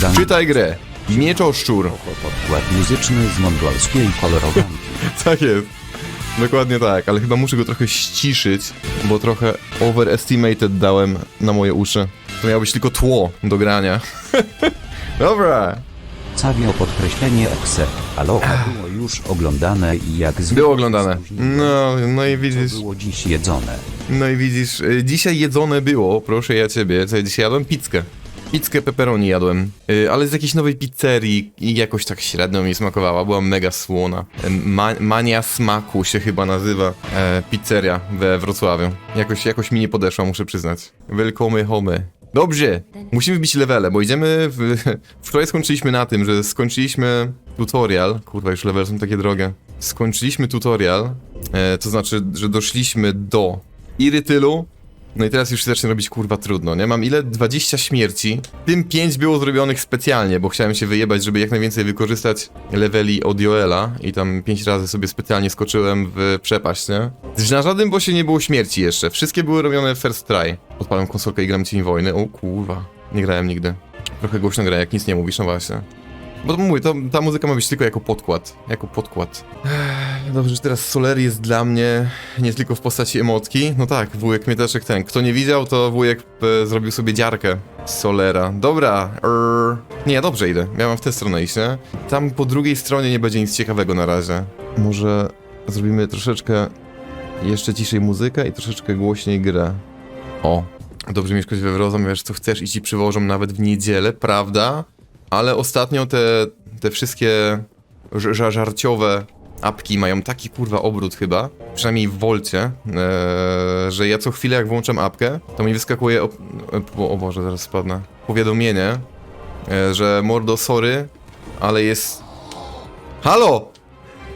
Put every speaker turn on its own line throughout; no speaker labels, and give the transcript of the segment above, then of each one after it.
Za
Czytaj grę. Mieczoszczur.
podkład muzyczny z mongolskiej kolorowanki.
Tak jest. Dokładnie tak, ale chyba muszę go trochę ściszyć, bo trochę overestimated dałem na moje uszy. To miało być tylko tło do grania. Dobra.
Cawio podkreślenie exe. Aloha było już oglądane i jak zwykle
Było oglądane. No, no i widzisz,
było dziś jedzone.
no i widzisz, y, dzisiaj jedzone było, proszę ja ciebie, co ja dzisiaj jadłem? Pizzkę. Pizzkę pepperoni jadłem, y, ale z jakiejś nowej pizzerii i jakoś tak średnio mi smakowała, była mega słona. Y, Ma Mania Smaku się chyba nazywa e, pizzeria we Wrocławiu. Jakoś, jakoś mi nie podeszła, muszę przyznać. Welcome home. Dobrze, musimy wbić levele, bo idziemy w... Wczoraj skończyliśmy na tym, że skończyliśmy tutorial. Kurwa, już levele są takie drogie. Skończyliśmy tutorial, e, to znaczy, że doszliśmy do Irytylu, no i teraz już się zacznie robić kurwa trudno, nie? Mam ile? 20 śmierci. Tym 5 było zrobionych specjalnie, bo chciałem się wyjebać, żeby jak najwięcej wykorzystać leveli od Joela i tam 5 razy sobie specjalnie skoczyłem w przepaść, nie? Na żadnym bossie nie było śmierci jeszcze. Wszystkie były robione first try. Odpalam konsolkę i gram Cień Wojny. O kurwa. Nie grałem nigdy. Trochę głośno gra, jak nic nie mówisz, no właśnie. Bo to mówię, to, ta muzyka ma być tylko jako podkład. Jako podkład. Dobrze, że teraz Soler jest dla mnie nie tylko w postaci emotki. No tak, wujek Mieteczek ten. Kto nie widział, to wujek e, zrobił sobie dziarkę Solera. Dobra, er... Nie, dobrze idę. Miałem w tę stronę iść, nie? Tam po drugiej stronie nie będzie nic ciekawego na razie. Może zrobimy troszeczkę jeszcze ciszej muzykę i troszeczkę głośniej grę. O, dobrze mieszkać we Wrocławiu, wiesz co chcesz i ci przywożą nawet w niedzielę, prawda? Ale ostatnio te, te wszystkie ż- ża- żarciowe apki mają taki kurwa obrót chyba, przynajmniej w Wolcie, e, że ja co chwilę jak włączam apkę, to mi wyskakuje, op- o, o Boże, zaraz spadnę, powiadomienie, e, że mordo sorry, ale jest... Halo!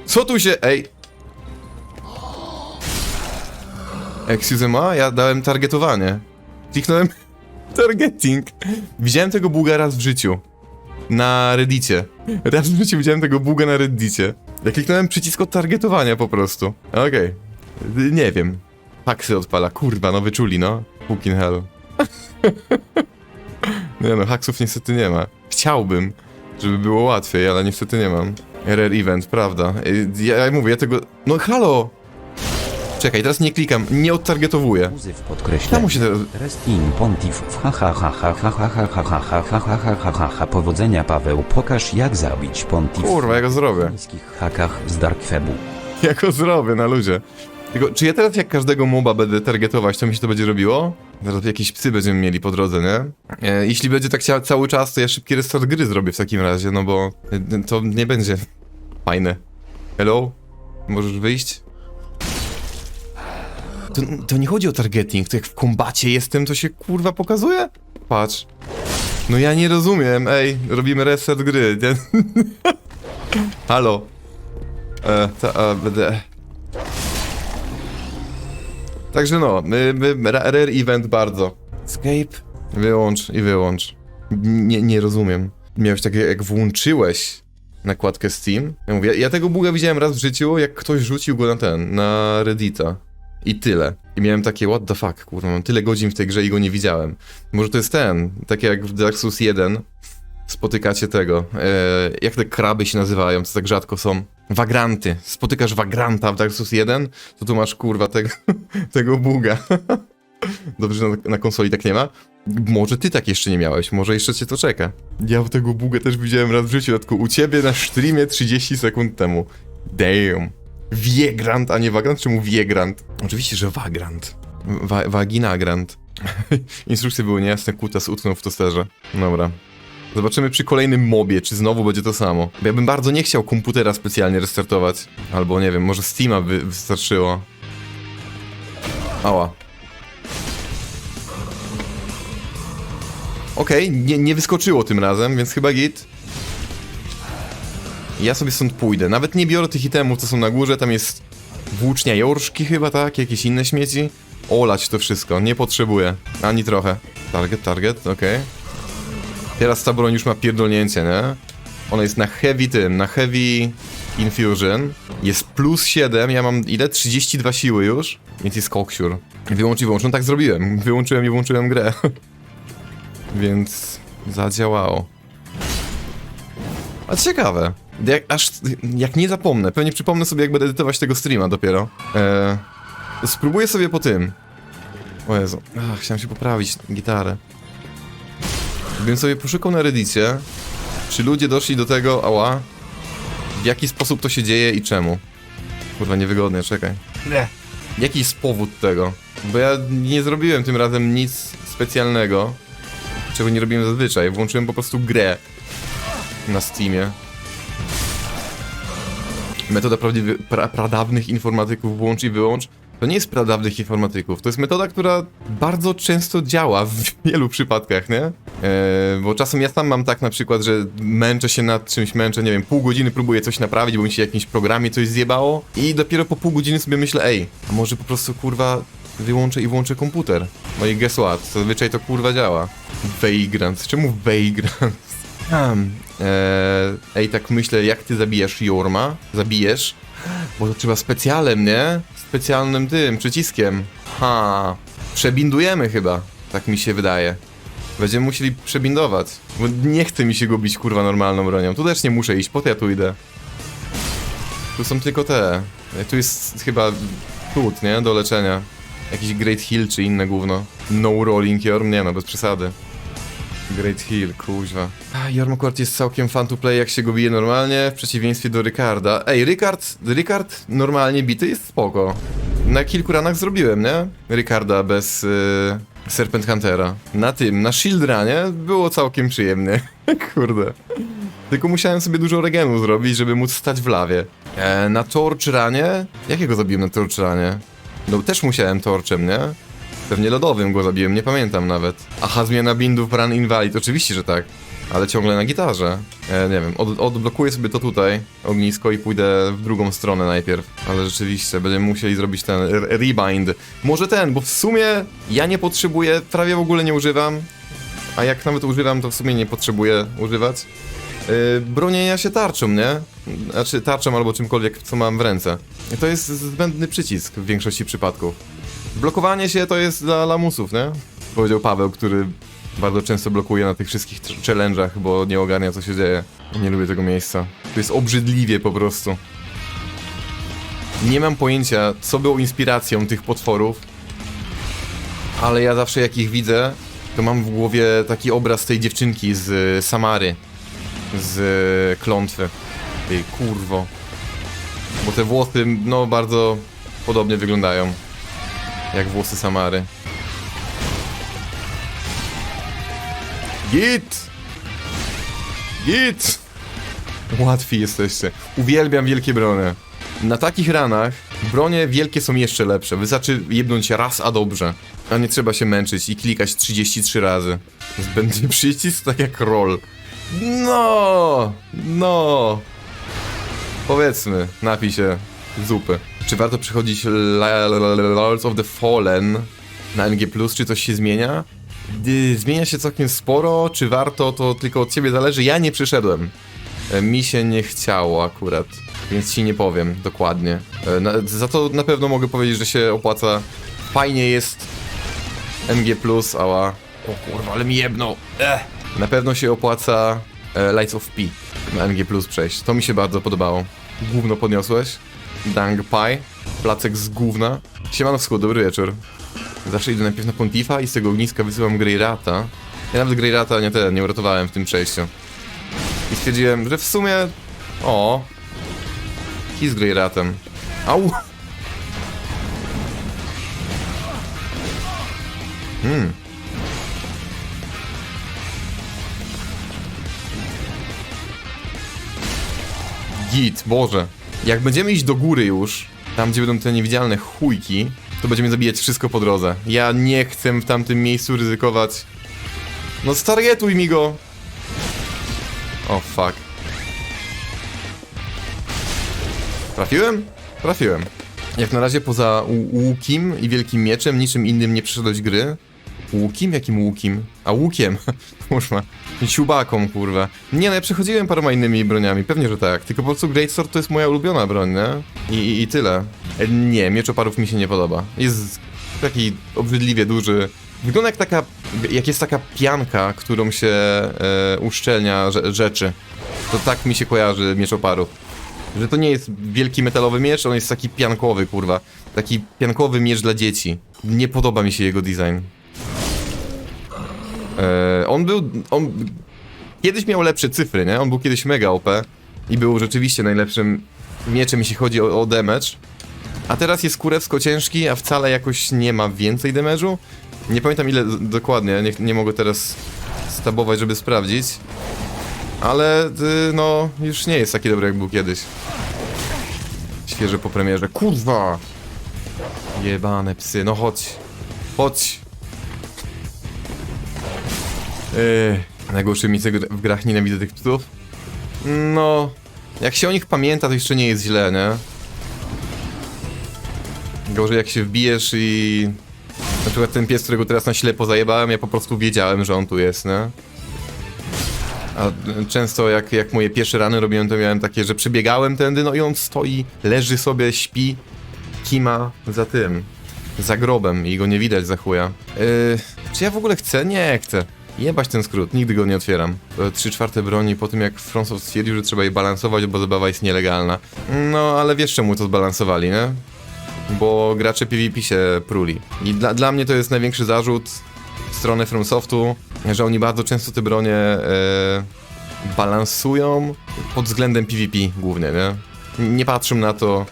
Co tu się... Ej! Excuse me, ja dałem targetowanie. Kliknąłem targeting. Widziałem tego buga raz w życiu. Na reddicie. Raz w widziałem tego buga na reddicie. Ja kliknąłem przycisk od targetowania po prostu. Okej. Nie wiem. Haksy odpala. Kurwa, no wyczuli, no. Fucking hell. nie no, haksów niestety nie ma. Chciałbym, żeby było łatwiej, ale niestety nie mam. RR event, prawda. Ja, ja mówię, ja tego... No halo! Czekaj, teraz nie klikam, nie odtargetowuję.
Muzy w
Czemu się teraz...
Rest in pontif. Ha ha ha ha ha ha ha ha ha ha ha ha ha ha ha ha Powodzenia Paweł. Pokaż jak zabić pontif.
Kurwa, ja go zrobię.
W niskich hakach z Darkwebu.
Ja go zrobię na ludzie. Tylko, czy ja teraz jak każdego moba będę targetować, to mi się to będzie robiło? Zaraz jakieś psy będziemy mieli po drodze, nie? E, jeśli będzie tak cia- cały czas, to ja szybki restart gry zrobię w takim razie, no bo e, to nie będzie fajne. Hello? Możesz wyjść? To, to nie chodzi o targeting, to jak w kombacie jestem, to się kurwa pokazuje? Patrz. No ja nie rozumiem, ej, robimy reset gry, nie? Halo? E, ta, a, będę... Także no, my, my, ra- rare event bardzo. Escape? Wyłącz i wyłącz. Nie, nie rozumiem. Miałeś takie, jak włączyłeś nakładkę Steam. Ja mówię, ja tego buga widziałem raz w życiu, jak ktoś rzucił go na ten, na Reddita. I tyle. I miałem takie, what the fuck, kurwa, mam tyle godzin w tej grze i go nie widziałem. Może to jest ten, takie jak w Dark Souls 1, spotykacie tego, e, jak te kraby się nazywają, co tak rzadko są. Wagranty. Spotykasz wagranta w Dark Souls 1, to tu masz kurwa tego, tego buga. Dobrze, że na, na konsoli tak nie ma. Może ty tak jeszcze nie miałeś, może jeszcze cię to czeka. Ja tego buga też widziałem raz w życiu, u ciebie na streamie 30 sekund temu. Damn. Wiegrant, a nie wagrant? Czemu wiegrant? Oczywiście, że wagrant. Wa waginagrant. Instrukcje były niejasne, kutas utknął w tosterze. Dobra. Zobaczymy przy kolejnym mobie, czy znowu będzie to samo. Bo ja bym bardzo nie chciał komputera specjalnie restartować. Albo nie wiem, może Steama by wystarczyło. Ała. Okej, nie, nie wyskoczyło tym razem, więc chyba git. Ja sobie stąd pójdę. Nawet nie biorę tych itemów, co są na górze. Tam jest włócznia jorszki chyba, tak? Jakieś inne śmieci. Olać to wszystko, nie potrzebuję. Ani trochę. Target, target, okej. Teraz ta broń już ma pierdolnięcie, nie? Ona jest na heavy tym, na heavy infusion. Jest plus 7, ja mam ile? 32 siły już. Więc jest koksiur. Wyłącz i wyłącz. No tak zrobiłem. Wyłączyłem i włączyłem grę. Więc zadziałało. A ciekawe. Jak, aż, jak nie zapomnę, pewnie przypomnę sobie, jak będę edytować tego streama dopiero. Eee, spróbuję sobie po tym. O Jezu, Ach, chciałem się poprawić gitarę. Gdybym sobie poszukał na reddicie, czy ludzie doszli do tego, ała, w jaki sposób to się dzieje i czemu. Kurwa, niewygodnie, czekaj.
Nie.
Jaki jest powód tego? Bo ja nie zrobiłem tym razem nic specjalnego, czego nie robiłem zazwyczaj. Włączyłem po prostu grę na Steamie. Metoda prawdziwy, pra, pradawnych informatyków włącz i wyłącz. To nie jest pradawnych informatyków, to jest metoda, która bardzo często działa w wielu przypadkach, nie? Eee, bo czasem ja sam mam tak na przykład, że męczę się nad czymś, męczę, nie wiem, pół godziny próbuję coś naprawić, bo mi się w jakimś programie coś zjebało i dopiero po pół godziny sobie myślę, ej, a może po prostu kurwa wyłączę i włączę komputer. No i guess what, zazwyczaj to kurwa działa. Vagrant, czemu Vagrant? Eee, ej, tak myślę, jak ty zabijasz Jorma? Zabijesz? Bo to trzeba specjalem, nie? Specjalnym tym, przyciskiem. Ha. Przebindujemy chyba, tak mi się wydaje. Będziemy musieli przebindować. Bo nie chce mi się go bić kurwa normalną bronią. Tu też nie muszę iść, po to ja tu idę. Tu są tylko te. E, Tu jest chyba tut, nie? Do leczenia. Jakiś Great Hill czy inne gówno. No Rolling Jorm? Nie no, bez przesady. Great Hill, kuźwa. Akurat jest całkiem fun to play, jak się go bije normalnie, w przeciwieństwie do Ricarda. Ej, Ricard, Ricard normalnie bity jest spoko. Na kilku ranach zrobiłem, nie? Ricarda bez y, Serpent Huntera. Na tym, na Shield Runie było całkiem przyjemnie. Kurde. Tylko musiałem sobie dużo regenu zrobić, żeby móc stać w lawie. E, na Torch Runie? Jakiego zabiłem na Torch Runie? No też musiałem torczem, nie? Pewnie lodowym go zabiłem, nie pamiętam nawet. Aha, zmiana bindów Run Invalid, oczywiście, że tak. Ale ciągle na gitarze. E, nie wiem, od, odblokuję sobie to tutaj, ognisko i pójdę w drugą stronę najpierw. Ale rzeczywiście, będziemy musieli zrobić ten rebind. Może ten, bo w sumie ja nie potrzebuję, prawie w ogóle nie używam. A jak nawet używam, to w sumie nie potrzebuję używać. Yy, bronienia się tarczą, nie? Znaczy tarczą albo czymkolwiek, co mam w ręce. To jest zbędny przycisk w większości przypadków. Blokowanie się to jest dla lamusów, nie? Powiedział Paweł, który bardzo często blokuje na tych wszystkich challenge'ach, bo nie ogarnia co się dzieje. Nie lubię tego miejsca. To jest obrzydliwie po prostu. Nie mam pojęcia, co było inspiracją tych potworów, ale ja zawsze jak ich widzę, to mam w głowie taki obraz tej dziewczynki z y, Samary. Z y, klątwy. Tej kurwo. Bo te włosy, no bardzo podobnie wyglądają. Jak włosy Samary. Git! Git! Łatwi jesteście. Uwielbiam wielkie bronie. Na takich ranach bronie wielkie są jeszcze lepsze. Wystarczy jebnąć raz, a dobrze. A nie trzeba się męczyć i klikać 33 razy. Zbędny przycisk, tak jak roll. No! No! Powiedzmy, napij się zupy. Czy warto La- Lords of the Fallen na NG+, czy coś się zmienia? Zmienia się całkiem sporo, czy warto, to tylko od ciebie zależy. Ja nie przyszedłem. E, Mi się nie chciało akurat, więc ci nie powiem dokładnie. E, za to na pewno mogę powiedzieć, że się opłaca. Fajnie jest MG+, ała. O kurwa, ale mi. Ech. Na pewno się opłaca e, Lights of P na NG+, przejść. To mi się bardzo podobało. Gówno podniosłeś. Dang Pie. Placek z gówna. Siemano wschód, dobry wieczór. Zawsze idę najpierw na Pontifa i z tego ogniska wysyłam Greyrata. Ja nawet Greyrata nie ten, nie uratowałem w tym przejściu. I stwierdziłem, że w sumie... O... I z Greyratem. Au! Hmm. Git, Boże. Jak będziemy iść do góry już, tam gdzie będą te niewidzialne chujki, to będziemy zabijać wszystko po drodze. Ja nie chcę w tamtym miejscu ryzykować. No stargetuj mi go! O oh, fuck. Trafiłem? Trafiłem. Jak na razie poza łukiem i wielkim mieczem niczym innym nie przeszedłeś gry. Łukiem? Jakim łukiem? A łukiem? Kurwa. Siubaką, kurwa. Nie no, ja przechodziłem paroma innymi broniami, pewnie, że tak. Tylko po prostu Greatsword to jest moja ulubiona broń, nie? I, i, i tyle. E, Nie, miecz oparów mi się nie podoba. Jest taki obrzydliwie duży. Wygląda jak taka, jak jest taka pianka, którą się e, uszczelnia rze- rzeczy. To tak mi się kojarzy miecz oparów. Że to nie jest wielki metalowy miecz, on jest taki piankowy, kurwa. Taki piankowy miecz dla dzieci. Nie podoba mi się jego design. Eee, on był. On kiedyś miał lepsze cyfry, nie? On był kiedyś mega OP i był rzeczywiście najlepszym mieczem, jeśli chodzi o, o damage. A teraz jest kurewsko ciężki, a wcale jakoś nie ma więcej damage'u. Nie pamiętam ile dokładnie, nie, nie mogę teraz stabować, żeby sprawdzić. Ale y, no, już nie jest taki dobry jak był kiedyś. Świeże po premierze. Kurwa! Jebane psy, no chodź. Chodź. Yy, najgorszy mi w grach nienawidzę tych psów. No, jak się o nich pamięta, to jeszcze nie jest źle, nie? Gorzej jak się wbijesz i... Na przykład ten pies, którego teraz na ślepo zajebałem, ja po prostu wiedziałem, że on tu jest, nie? A y, często jak, jak moje pierwsze rany robiłem, to miałem takie, że przebiegałem tędy, no i on stoi, leży sobie, śpi, kima za tym, za grobem i go nie widać za chuja. Yy, czy ja w ogóle chcę? Nie chcę. Jebać ten skrót, nigdy go nie otwieram. To Trzy czwarte broni po tym jak FromSoft stwierdził, że trzeba je balansować, bo zabawa jest nielegalna. No, ale wiesz czemu to zbalansowali, nie? Bo gracze PvP się pruli. I dla, dla mnie to jest największy zarzut w stronę FromSoftu, że oni bardzo często te bronie e, balansują pod względem PvP głównie, nie? Nie patrzą na to,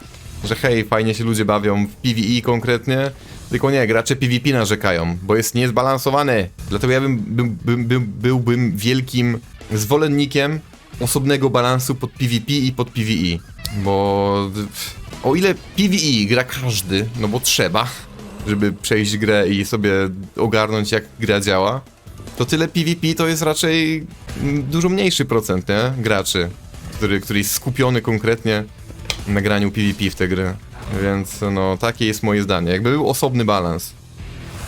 że hej, fajnie się ludzie bawią w PvE konkretnie, tylko nie, gracze PvP narzekają, bo jest niezbalansowany. Dlatego ja bym, bym, bym, bym, byłbym wielkim zwolennikiem osobnego balansu pod PvP i pod PvE. Bo o ile PvE gra każdy, no bo trzeba, żeby przejść grę i sobie ogarnąć jak gra działa, to tyle PvP to jest raczej mm, dużo mniejszy procent, nie? Graczy, który, który jest skupiony konkretnie na graniu PvP w te gry. Więc no, takie jest moje zdanie. Jakby był osobny balans.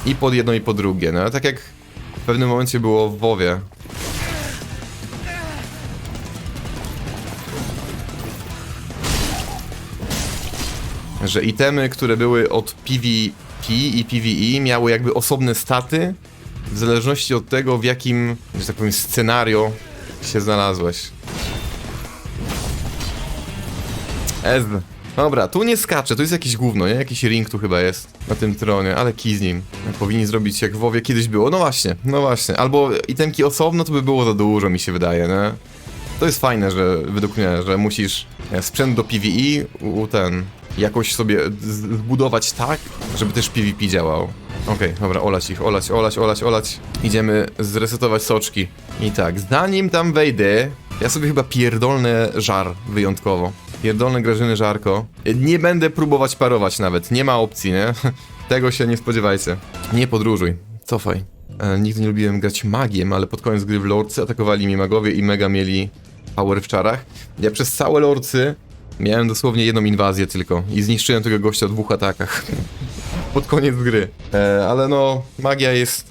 I pod jedno, i pod drugie. No, tak jak w pewnym momencie było w WoWie. Że itemy, które były od PvP i PvE miały jakby osobne staty w zależności od tego, w jakim, że tak powiem, scenario się znalazłeś. Ez. Dobra, tu nie skacze, to jest jakieś gówno, nie? Jakiś ring tu chyba jest na tym tronie, ale kij z nim. Powinni zrobić jak w WoWie kiedyś było. No właśnie, no właśnie. Albo itemki osobno to by było za dużo, mi się wydaje, nie? To jest fajne, że według mnie, że musisz sprzęt do PvE u, ten jakoś sobie zbudować tak, żeby też PvP działał. Okej, dobra, olać ich, olać, olać, olać, olać. Idziemy zresetować soczki. I tak, zanim tam wejdę, ja sobie chyba pierdolnę żar wyjątkowo. Pierdolne Grażyny żarko. Nie będę próbować parować nawet, nie ma opcji, nie? Tego się nie spodziewajcie. Nie podróżuj, cofaj. E, nigdy nie lubiłem grać magiem, ale pod koniec gry w Lordcy atakowali mnie magowie i mega mieli power w czarach. Ja przez całe Lordcy miałem dosłownie jedną inwazję tylko i zniszczyłem tego gościa w dwóch atakach. pod koniec gry. E, ale no, magia jest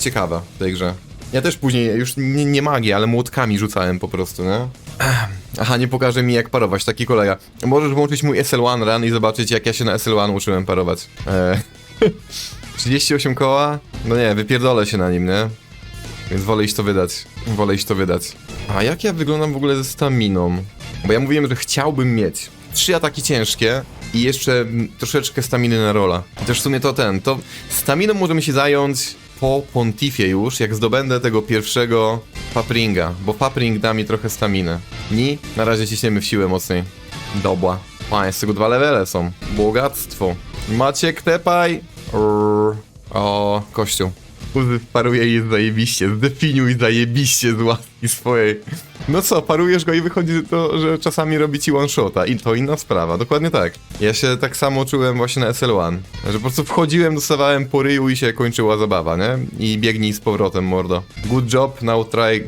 ciekawa w tej grze. Ja też później już nie, nie magię, ale młotkami rzucałem po prostu, nie? Aha, nie pokaże mi jak parować, taki kolega. Możesz włączyć mój SL1 run i zobaczyć jak ja się na SL1 uczyłem parować. E, 38 koła? No nie, wypierdolę się na nim, nie? Więc wolę iść to wydać. Wolę iść to wydać. A jak ja wyglądam w ogóle ze staminą? Bo ja mówiłem, że chciałbym mieć trzy ataki ciężkie i jeszcze troszeczkę staminy na rola. Chociaż w sumie to ten, to staminą możemy się zająć po Pontifie już, jak zdobędę tego pierwszego papringa, bo papring da mi trochę staminy. Ni, na razie ciśniemy w siłę mocniej. Dobła. A, jest tego dwa levele są. Bogactwo. Maciek, tepaj! O, kościół. Uzy paruje i jest zajebiście. Zdefiniuj zajebiście z łaski swojej. No co, parujesz go i wychodzi to, że czasami robi ci one shota. I to inna sprawa, dokładnie tak. Ja się tak samo czułem właśnie na SL1. Że po prostu wchodziłem, dostawałem po ryju i się kończyła zabawa, nie? I biegnij z powrotem, mordo. Good job, now try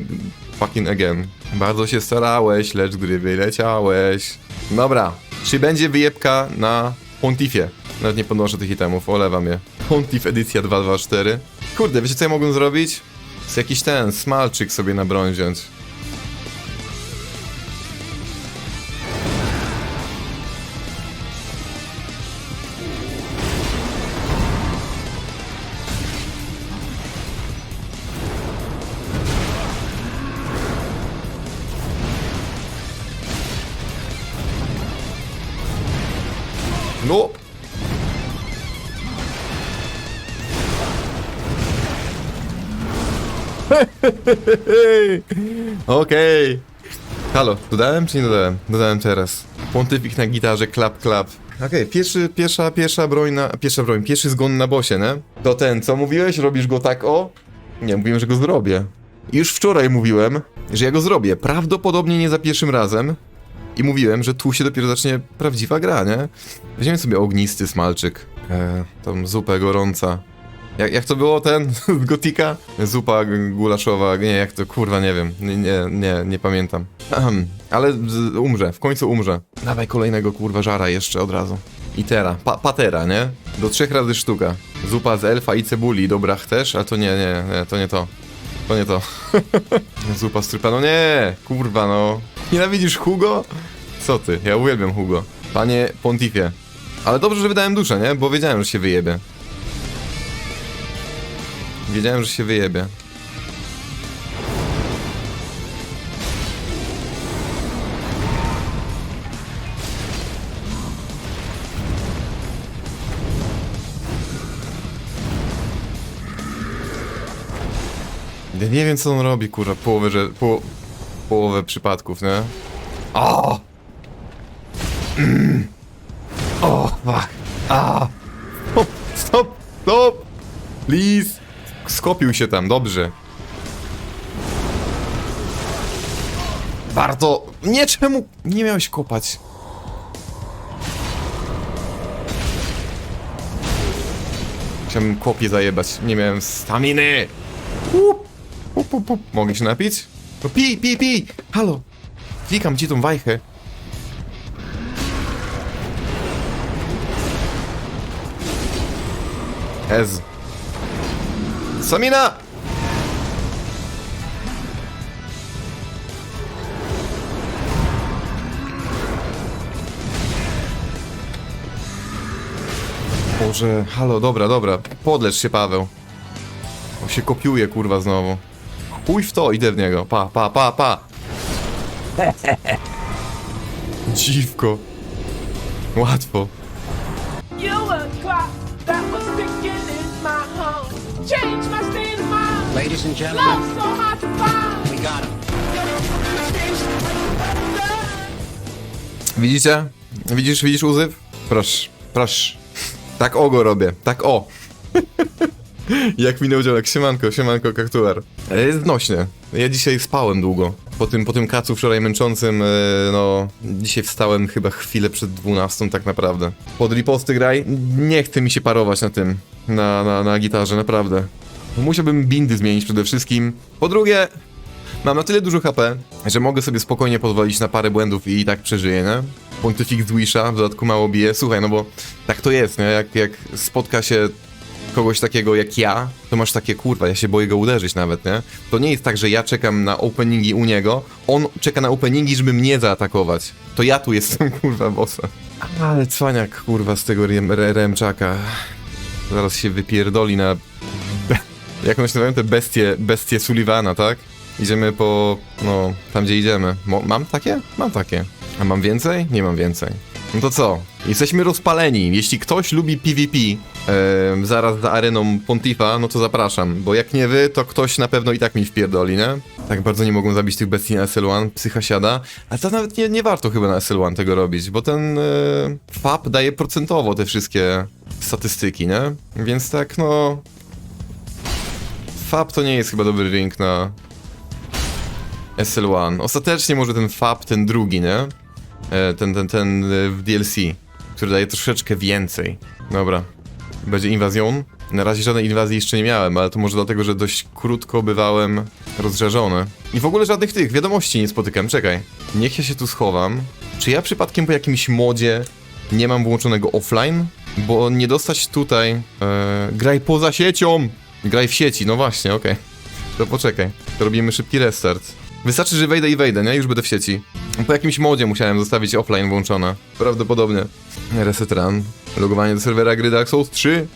fucking again. Bardzo się starałeś, lecz gdy wyleciałeś. Dobra, czy będzie wyjebka na Pontifie? Nawet nie podnoszę tych itemów, olewam je. Pontif edycja 224. Kurde, wiecie co ja mogłem zrobić? Z jakiś ten, smalczyk sobie na broń wziąć. No! Okej. Halo, dodałem czy nie dodałem? Dodałem teraz. Pontyfik na gitarze, klap, klap. Okej, pierwszy, pierwsza, pierwsza broń na, pierwsza broń, pierwszy zgon na bosie, nie? To ten, co mówiłeś? Robisz go tak o? Nie, mówiłem, że go zrobię. Już wczoraj mówiłem, że ja go zrobię. Prawdopodobnie nie za pierwszym razem. I mówiłem, że tu się dopiero zacznie prawdziwa gra, nie? Weźmiemy sobie ognisty smalczyk. E, tą zupę gorąca. Jak, jak to było ten z Gotika? Zupa gulaszowa, nie, jak to, kurwa, nie wiem. Nie, nie, nie, pamiętam. Ale umrze, w końcu umrze. Dawaj kolejnego, kurwa, żara jeszcze od razu. I tera, pa, patera, nie? Do trzech razy sztuka. Zupa z elfa i cebuli, dobra, chcesz? A to nie, nie, nie, to nie to. To nie to. Zupa z trupa, no nie, kurwa, no. Nienawidzisz Hugo? Co ty, ja uwielbiam Hugo. Panie Pontifie. Ale dobrze, że wydałem duszę, nie? Bo wiedziałem, że się wyjebie. Wiedziałem, że się wyjebie. Ja nie wiem, co on robi, kurwa, połowę, że... Po, połowę przypadków, nie? O! Mm. O, fuck. A! Stop, stop, stop! Please! Skopił się tam, dobrze. Warto... Nie, czemu? Nie miałeś kopać. Chciałem kopie zajebać. Nie miałem staminy. Łup, łup, łup, łup. Mogę się napić? No pij, pij, pij! Halo! Klikam ci tą wajchę. Ez. Samina! Boże, halo, dobra, dobra. Podlecz się, Paweł. On się kopiuje, kurwa, znowu. Chuj w to, idę w niego. Pa, pa, pa, pa. Dziwko. Łatwo.
You a clock that was ticking in my home. Change my state of mind.
Ladies and gentlemen,
Love so hard to find.
we got him.
Widzicie? Widzisz, widzisz uzyw? Proszę, proszę. Tak o go robię, tak o. Jak minął działek, siemanko, siemanko, kaktuar. Jest znośnie. Ja dzisiaj spałem długo. Po tym, po tym kacu wczoraj męczącym, e, no... Dzisiaj wstałem chyba chwilę przed 12 tak naprawdę. Pod riposty graj? Nie chce mi się parować na tym, na, na, na gitarze, naprawdę. Musiałbym bindy zmienić przede wszystkim. Po drugie, Mam na tyle dużo HP, że mogę sobie spokojnie pozwolić na parę błędów i tak przeżyję, nie? Pontyfik z Wisha, w dodatku mało bije. Słuchaj, no bo tak to jest, nie? Jak, jak spotka się kogoś takiego jak ja, to masz takie, kurwa, ja się boję go uderzyć nawet, nie? To nie jest tak, że ja czekam na openingi u niego, on czeka na openingi, żeby mnie zaatakować. To ja tu jestem, kurwa, bossem. Ale cwaniak, kurwa, z tego rem, re, remczaka. Zaraz się wypierdoli na... Jak one się nazywają te bestie, bestie Sullivana, tak? Idziemy po, no, tam gdzie idziemy. Mo mam takie? Mam takie. A mam więcej? Nie mam więcej. No to co? Jesteśmy rozpaleni. Jeśli ktoś lubi PvP em, zaraz za areną Pontifa, no to zapraszam. Bo jak nie wy, to ktoś na pewno i tak mi wpierdoli, nie? Tak bardzo nie mogą zabić tych bestii na SL1, psycha siada. Ale to nawet nie, nie warto chyba na SL1 tego robić, bo ten e, FAP daje procentowo te wszystkie statystyki, nie? Więc tak, no... FAP to nie jest chyba dobry ring na, SL1. Ostatecznie może ten FAP, ten drugi, nie? E, Ten, ten, ten e, w DLC, który daje troszeczkę więcej. Dobra. Będzie inwazjon? Na razie żadnej inwazji jeszcze nie miałem, ale to może dlatego, że dość krótko bywałem rozżarzony. I w ogóle żadnych tych wiadomości nie spotykam, czekaj. Niech ja się tu schowam. Czy ja przypadkiem po jakimś modzie nie mam włączonego offline? Bo nie dostać tutaj... E, graj poza siecią! Graj w sieci, no właśnie, okej. To poczekaj, to robimy szybki restart. Wystarczy, że wejdę i wejdę, nie? Już będę w sieci. Po jakimś modzie musiałem zostawić offline włączone. Prawdopodobnie. Reset run. Logowanie do serwera gry Dark Souls 3.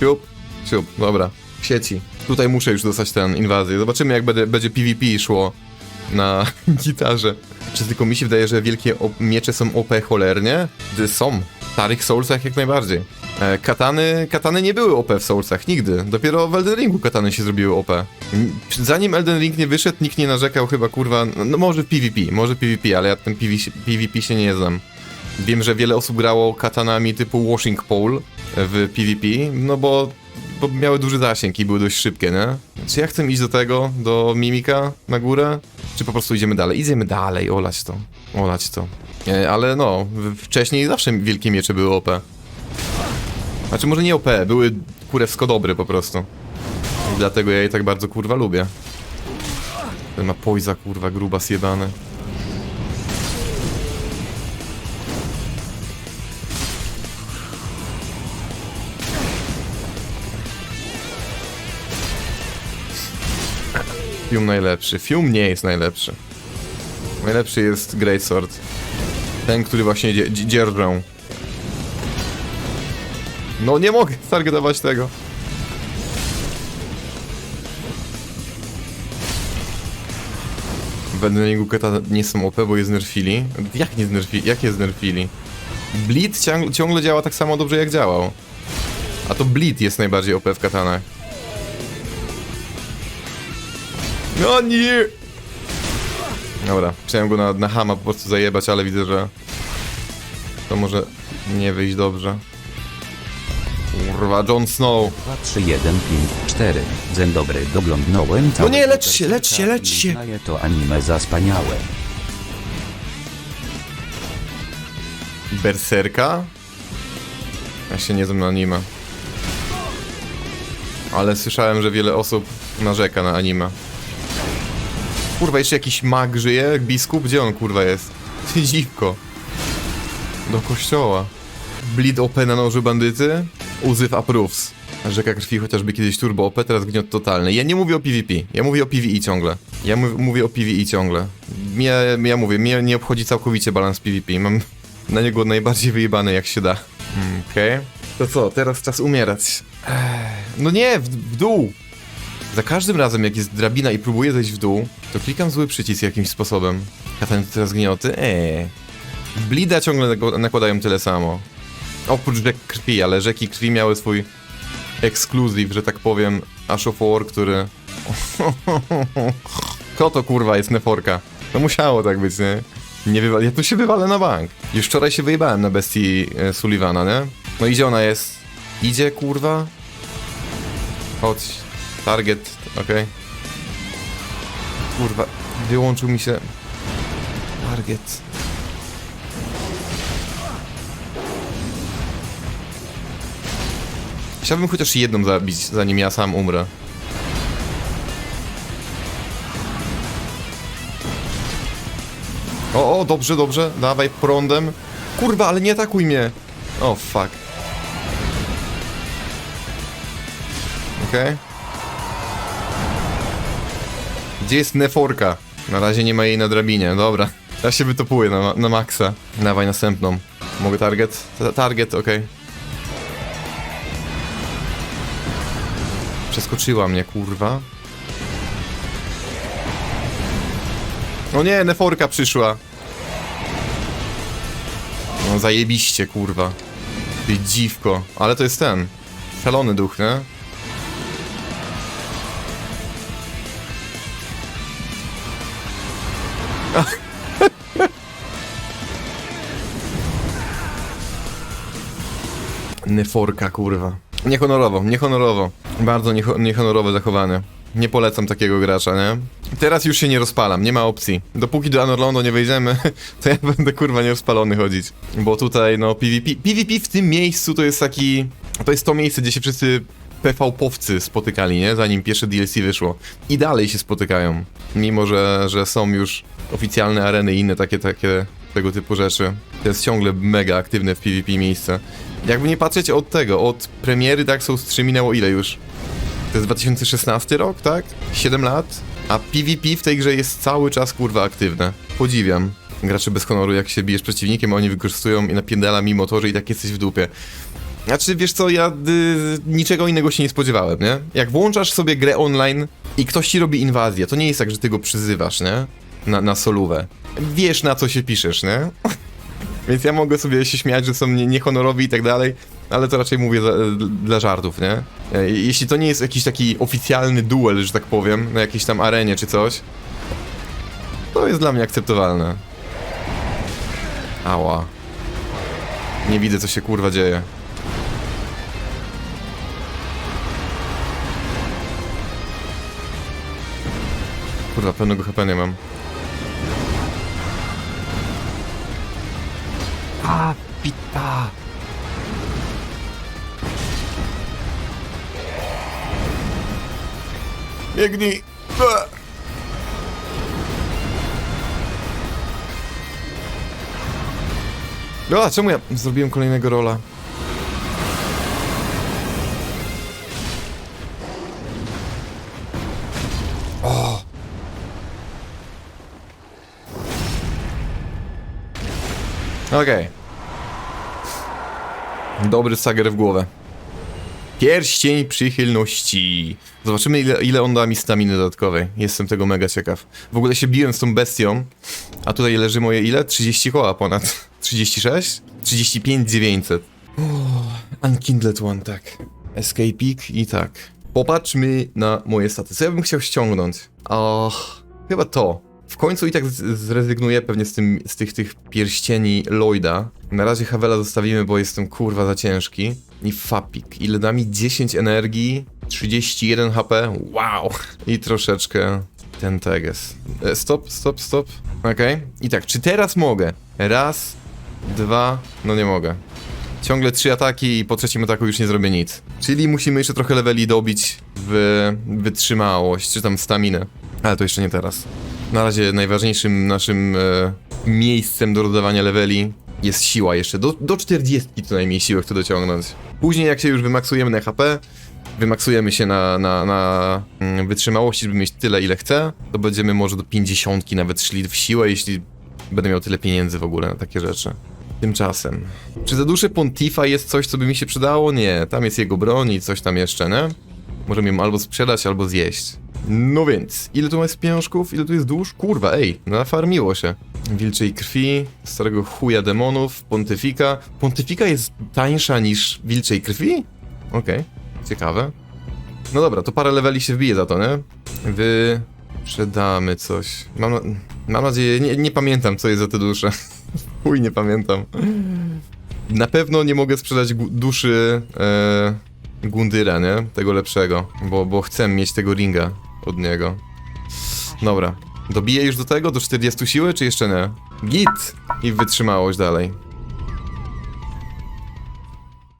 Siup. Siup. Dobra. W sieci. Tutaj muszę już dostać ten inwazję. Zobaczymy, jak będę, będzie PvP szło na gitarze. Czy tylko mi się wydaje, że wielkie miecze są OP cholernie? Gdy są. starych Soulsach jak najbardziej. E, katany, katany nie były OP w Soulsach, nigdy. Dopiero w Elden Ringu katany się zrobiły OP. Zanim Elden Ring nie wyszedł, nikt nie narzekał chyba, kurwa, no może w PvP, może PvP, ale ja ten PvP, się nie znam. Wiem, że wiele osób grało katanami typu Washing Pole w PvP, no bo, bo miały duży zasięg i były dość szybkie, nie? Czy ja chcę iść do tego, do Mimika na górę? Czy po prostu idziemy dalej? Idziemy dalej, olać to, olać to. E, ale no, wcześniej zawsze wielkie miecze były OP. Znaczy może nie OP, były kurewsko dobre po prostu. I dlatego ja je tak bardzo kurwa lubię. Ten ma pojza kurwa gruba zjebany. Fium najlepszy. Fium nie jest najlepszy. Najlepszy jest Greatsword. Ten, który właśnie dzie- dzie- dzierżą. No nie mogę targetować tego. W Eldeningu Keta nie są OP, bo je znerfili. Jak nie znerfili? Jak je znerfili? Bleed ciąg- ciągle działa tak samo dobrze jak działał. A to Bleed jest najbardziej OP w katanach. No nie! Dobra, chciałem go na, na hama po prostu zajebać, ale widzę, że to może nie wyjść dobrze. Kurwa, Jon Snow.
2, 3, 1, 5, 4. Dzień dobry, doglądnąłem całe
No nie, lecz się, lecz się, lecz się.
Uznaję to anime za wspaniałe.
Berserka? Ja się nie znam na anime. Ale słyszałem, że wiele osób narzeka na anime. Kurwa, jeszcze jakiś mag żyje, biskup? Gdzie on kurwa jest? Dziwko. Do kościoła. Bleed OP na nożu bandyty? Uzyw approves. Rzeka krwi chociażby kiedyś turbo OP, teraz gniot totalny. Ja nie mówię o PvP, ja mówię o PvE ciągle. Ja mów- mówię o PvE ciągle. Mnie, ja mówię, mnie nie obchodzi całkowicie balans PvP. Mam na niego najbardziej wyjebane jak się da. Mm, Okej. To co, teraz czas umierać. No nie, w, w dół. Za każdym razem, jak jest drabina i próbuję zejść w dół, to klikam zły przycisk jakimś sposobem. Katan teraz gnioty? Eee. Blida ciągle nakładają tyle samo. Oprócz rzek krwi, ale rzeki krwi miały swój ekskluzyw, że tak powiem, Ash of War, który... Kto to kurwa jest Neforka? No musiało tak być, nie? Nie wywa- ja tu się wywalę na bank. Już wczoraj się wyjebałem na bestii e, Sullivana, nie? No idzie ona jest. Idzie kurwa? Chodź. Target, okej. Kurwa, wyłączył mi się... Target. Chciałbym chociaż jedną zabić, zanim ja sam umrę. O, o, dobrze, dobrze, dawaj prądem. Kurwa, ale nie atakuj mnie. O, fuck. Okej. Gdzie jest Neforka? Na razie nie ma jej na drabinie, dobra. Ja się wytopuję na, na maksa. Dawaj następną. Mogę target? Ta- Target, okej. Przeskoczyła mnie, kurwa. O nie, Neforka przyszła. No zajebiście, kurwa. Ty dziwko. Ale to jest ten. Szalony duch, nie? Neforka, kurwa. Niehonorowo, niehonorowo. Bardzo nieho niehonorowe zachowanie. Nie polecam takiego gracza, nie? Teraz już się nie rozpalam, nie ma opcji. Dopóki do Anorlondo nie wejdziemy, to ja będę kurwa nierozpalony chodzić. Bo tutaj, no, PvP... PvP w tym miejscu to jest taki... To jest to miejsce, gdzie się wszyscy PvP-owcy spotykali, nie? Zanim pierwsze DLC wyszło. I dalej się spotykają. Mimo, że, że są już oficjalne areny i inne takie, takie tego typu rzeczy. To jest ciągle mega aktywne w PvP miejsce. Jakby nie patrzeć od tego, od premiery Dark Souls 3 minęło ile już? To jest 2016 rok, tak? 7 lat? A PvP w tej grze jest cały czas kurwa aktywne. Podziwiam. Gracze bez honoru, jak się bijesz przeciwnikiem, oni wykorzystują i napierdala mimo to, że i tak jesteś w dupie. Znaczy, wiesz co, ja y, niczego innego się nie spodziewałem, nie? Jak włączasz sobie grę online i ktoś ci robi inwazję, to nie jest tak, że ty go przyzywasz, nie? Na, na solówę. Wiesz, na co się piszesz, nie? Więc ja mogę sobie się śmiać, że są nie- niehonorowi i tak dalej, ale to raczej mówię za, dla żartów, nie? E, Jeśli to nie jest jakiś taki oficjalny duel, że tak powiem, na jakiejś tam arenie czy coś, to jest dla mnie akceptowalne. Ała. Nie widzę, co się kurwa dzieje. Kurwa, pełnego HP nie mam. A, pita! Biegnij! No, a czemu ja zrobiłem kolejnego rola? Okej. Dobry sager w głowę. Pierścień przychylności. Zobaczymy ile, ile on da mi staminy dodatkowej. Jestem tego mega ciekaw. W ogóle się biłem z tą bestią. A tutaj leży moje ile? 30 koła ponad. 36? 35 900. Oh, unkindled one, tak. Escapeik i tak. Popatrzmy na moje staty. Co ja bym chciał ściągnąć? Och, chyba to. W końcu i tak zrezygnuję pewnie z, tym, z tych, tych pierścieni Lloyda. Na razie Havela zostawimy, bo jestem kurwa za ciężki. I Fapik. Ile da mi? 10 energii, 31 HP. Wow! I troszeczkę ten teges. E, Stop, stop, stop. Okej. I tak, czy teraz mogę? Raz, dwa, no nie mogę. Ciągle trzy ataki i po trzecim ataku już nie zrobię nic. Czyli musimy jeszcze trochę leveli dobić w wytrzymałość, czy tam staminę. Ale to jeszcze nie teraz. Na razie najważniejszym naszym e, miejscem do dodawania leveli jest siła jeszcze. Do, do 40 co najmniej siły chcę dociągnąć. Później jak się już wymaksujemy na HP, wymaksujemy się na, na, na mm, wytrzymałości, żeby mieć tyle ile chcę, to będziemy może do 50 nawet szli w siłę, jeśli będę miał tyle pieniędzy w ogóle na takie rzeczy. Tymczasem. Czy za duszę Pontifa jest coś, co by mi się przydało? Nie. Tam jest jego broń i coś tam jeszcze, nie? Możemy ją albo sprzedać, albo zjeść. No więc, ile tu jest pieniążków? Ile tu jest dusz? Kurwa, ej, nafarmiło się. Wilczej krwi, starego chuja demonów, Pontyfika. Pontyfika jest tańsza niż wilczej krwi? Okej, ciekawe. No dobra, to parę leveli się wbije za to, nie? Wy... Sprzedamy coś. Mam, mam nadzieję, nie, nie pamiętam co jest za te dusze. Chuj, nie pamiętam. Na pewno nie mogę sprzedać duszy e, Gundyra, nie? Tego lepszego, bo, bo chcę mieć tego ringa od niego. Dobra. Dobiję już do tego, do 40 siły, czy jeszcze nie? Git! I wytrzymałość dalej.